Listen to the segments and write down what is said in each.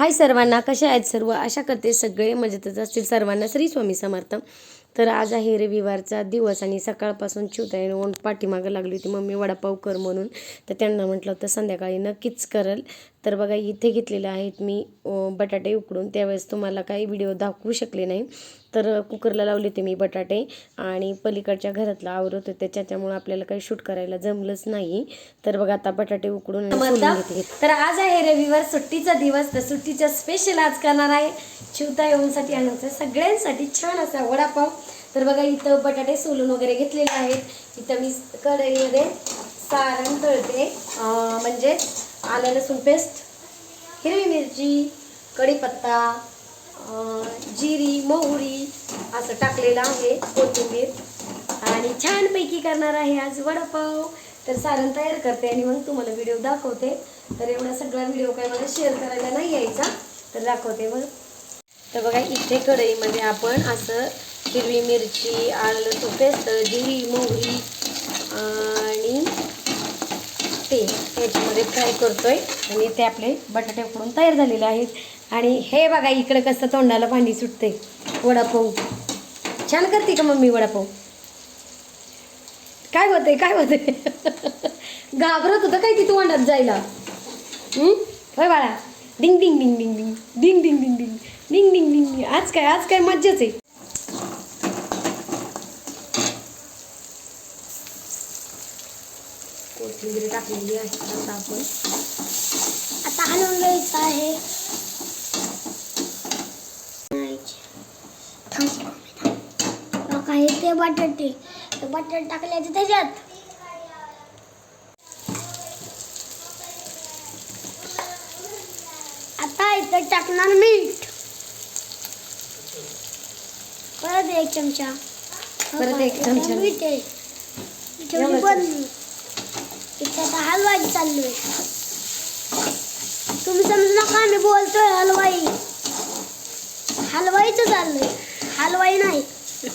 हाय सर्वांना कशा आहेत सर्व? आशा करते सगळे मजेतच असतील. सर्वांना श्री स्वामी समर्थ. तर आज आहे रविवारचा दिवस आणि सकाळपासून चिवताईने ओंड पाठीमागं लागली होती. मम्मी वडापाव कर म्हणून. तर त्यांना म्हटलं होतं संध्याकाळी नक्कीच करल. तर बघा इथे घेतलेले आहेत मी बटाटे उकडून. त्यावेळेस तुम्हाला काही व्हिडिओ दाखवू शकले नाही. तर कुकरला लावले होते मी बटाटे आणि पलीकडच्या घरातला आवरत होते. त्याच्यामुळे आपल्याला काही शूट करायला जमलंच नाही. तर बघा आता बटाटे उकडून तर आज आहे रविवार सुट्टीचा दिवस. तर सुट्टीचा स्पेशल आज करणार आहे चिवता येऊनसाठी आणायचं सगळ्यांसाठी छान असा वडापाव. तर बघा इथं बटाटे सोलून वगैरे घेतलेले आहेत. इथं मी कढईमध्ये सारण तळते. अं, म्हणजेच आलं लसूण पेस्ट हिरवी मिरची कढीपत्ता जिरी मोहरी असं टाकलेलं आहे कोथिंबीर. आणि छानपैकी करणार आहे आज वडापाव. तर सारण तयार करते आणि मग तुम्हाला व्हिडिओ दाखवते. तर एवढा सगळा व्हिडिओ काय मला शेअर करायला नाही यायचा तर दाखवते मग. तर बघा इथे कढईमध्ये आपण असं हिरवी मिरची आलं लसूण पेस्ट जिरी मोहरी याच्यामध्ये फ्राय करतोय आणि ते आपले बटाटे उकडून तयार झालेले आहेत आणि हे बघा इकडे कसं तोंडाला पाणी सुटते वडापाव छान करते का मम्मी वडापाव काय होते काय होते घाबरत होतं काय ती अंडात जायला होय बाळा डिंग डिंग डिंग डिंग डिंग डिंग डिंग डिंग डिंग डिंग डिंग डिंग डिंग आज काय आज काय मज्जाच आहे कोथिंबीर टाकलेली आहे. आता आपण आता हलवून घ्यायचं आहे. ते बटाटे. ते बटाटे टाकले त्याच्यात. आता इथं टाकणार मीठ. परत एक चमचा. परत एक चमचा. मीठ आहे. इथं. पण आता हलवायचं चालू आहे तुम्ही समजू नका मी बोलतोय हलवाई. हलवाईचं चाललंय. हलवाई नाही.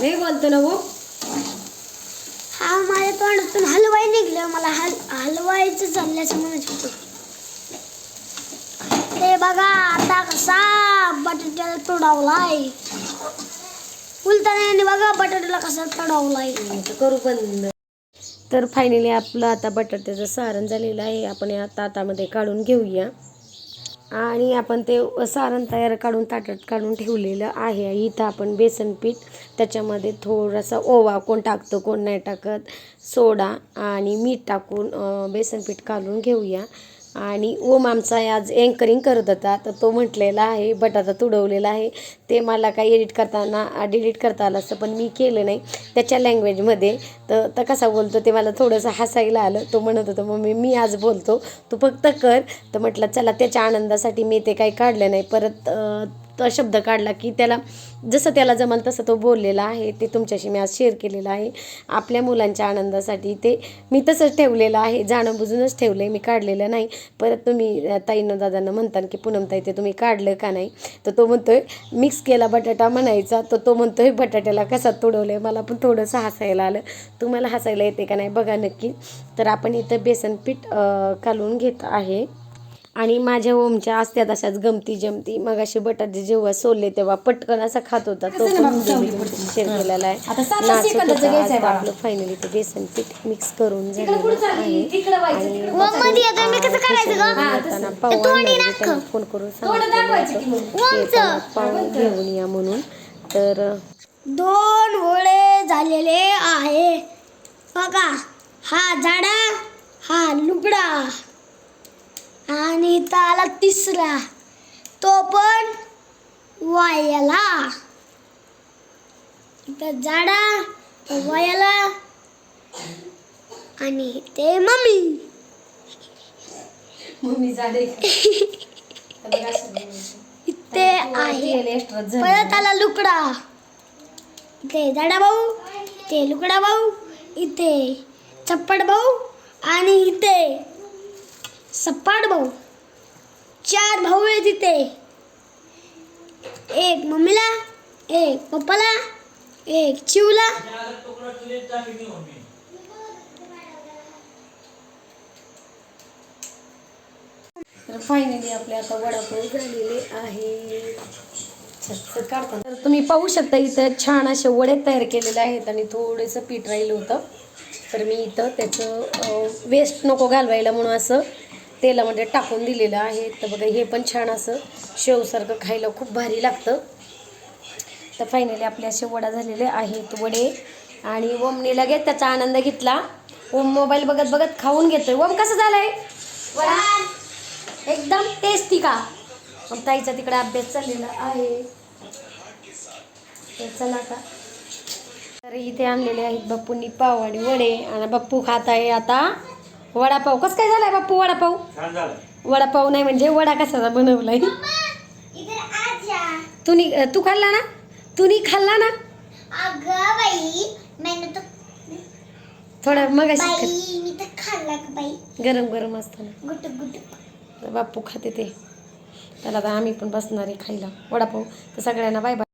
नाही बोलतो ना वो हा माझ्या तोंडातून हलवाई निघलं. मला हल हलवायचं चालल्याचं म्हणत होतो. ते बघा आता कसा बटाट्याला तोडावलाय. फुलताना बघा बटाट्याला कसा तोडावलाय. करू बंद तर फायनली आपलं आता बटाट्याचं सारण झालेलं आहे. आपण या ताटामध्ये काढून घेऊया. आणि आपण ते सारण तयार काढून ताटात काढून ठेवलेलं आहे. इथं आपण बेसन पीठ त्याच्यामध्ये थोडासा ओवा कोण टाकतं कोण नाही टाकत सोडा आणि मीठ टाकून बेसन पीठ काढून घेऊया. आणि ओम आमचा आज अँकरिंग करत होता. तर तो म्हटलेला आहे बटाटा तुडवलेला आहे. ते मला काही एडिट करताना डिलीट करता आलं असतं पण मी केलं नाही. त्याच्या लँग्वेजमध्ये तर तर कसा बोलतो ते मला थोडंसं हसायला आलं. तो म्हणत होता मम्मी मी आज बोलतो. तू फक्त कर. तर म्हटलं चला त्याच्या आनंदासाठी मी ते काही काढलं नाही. परत तो शब्द काढला की त्याला जसं त्याला जमल तसं तो बोललेला आहे ते तुमच्याशी मी आज शेअर केलेलं आहे. आपल्या मुलांच्या आनंदासाठी ते मी तसंच ठेवलेलं आहे जाणं बुजूनच ठेवलं आहे मी काढलेलं नाही. परत तुम्ही ताईनं दादांना म्हणता की पूनम ताई ते तुम्ही काढलं का नाही? तर तो म्हणतोय मिक्स केला बटाटा म्हणायचा. तर तो म्हणतोय बटाट्याला कसा तुडवलं आहे मला पण थोडंसं हसायला आलं. तुम्हाला हसायला येते का नाही? बघा नक्की. तर आपण इथं बेसन पीठ घालून घेत आहे. आणि माझ्या ओमच्या असत्यात अशाच गमती जमती. मग असे बटाटे जेव्हा सोलले तेव्हा पटकन असा खात होता. तो पण शेअर केलेला आहे. होता. आता. आपलं फायनली ते बेसन पीठ मिक्स करून झालेलं आहे आणि पाहू आणणार त्यांना फोन करून सांगितलं पाहून घेऊन या म्हणून. तर दोन होळे झालेले आहे. बघा हा झाडा हा लुगडा. इथं आला तिसरा. तो पण वायाला. इथं झाडा तो वायाला. आणि ते मम्मी. मम्मी झाले इथे आहे. परत आला लुकडा. इथे झाडा भाऊ इथे लुकडा भाऊ इथे चप्पड भाऊ आणि इथे सपाट भाऊ. चार भाऊ आहेत तिथे एक मम्मीला एक पप्पाला एक चिवला. तर फायनली आपले आता वडापाव झालेले आहे. तर तुम्ही पाहू शकता इथं छान असे वडे तयार केलेले आहेत आणि थोडंसं पीठ राहिलं होतं. तर मी इथं त्याचं वेस्ट नको घालवायला म्हणून असं तेलामध्ये टाकून दिलेलं आहे. तर बघा हे पण छान असं शेवसारखं खायला खूप भारी लागतं. तर फायनली आपल्या असे वडा झालेले आहेत वडे. आणि ओमने लगेच त्याचा आनंद घेतला. ओम मोबाईल बघत बघत खाऊन घेतोय. ओम कसं झालंय? वडा! एकदम टेस्टी का? मग ताईचा तिकडे अभ्यास चाललेला आहे. चला आता. तर इथे आणलेले आहेत बाप्पूंनी पाव आणि वडे. आणि बाप्पू खात आहे आता. वडापाव. कसं काय झालाय बाप्पू वडापाव? छान झालं. वडापाव नाही म्हणजे वडा कसाचा बनवलाय? इधर आजा तू खाल्ला ना? तू नी खाल्ला ना? अगं बाई मैंने तो थोडा मग बाई मी तर खाल्ला का बाई. गरम गरम असताना. गुट गुट. तर बाप्पू खाते ते. त्याला आता आम्ही पण बसणार आहे खायला. वडापाव. तर सगळ्यांना बाय बाय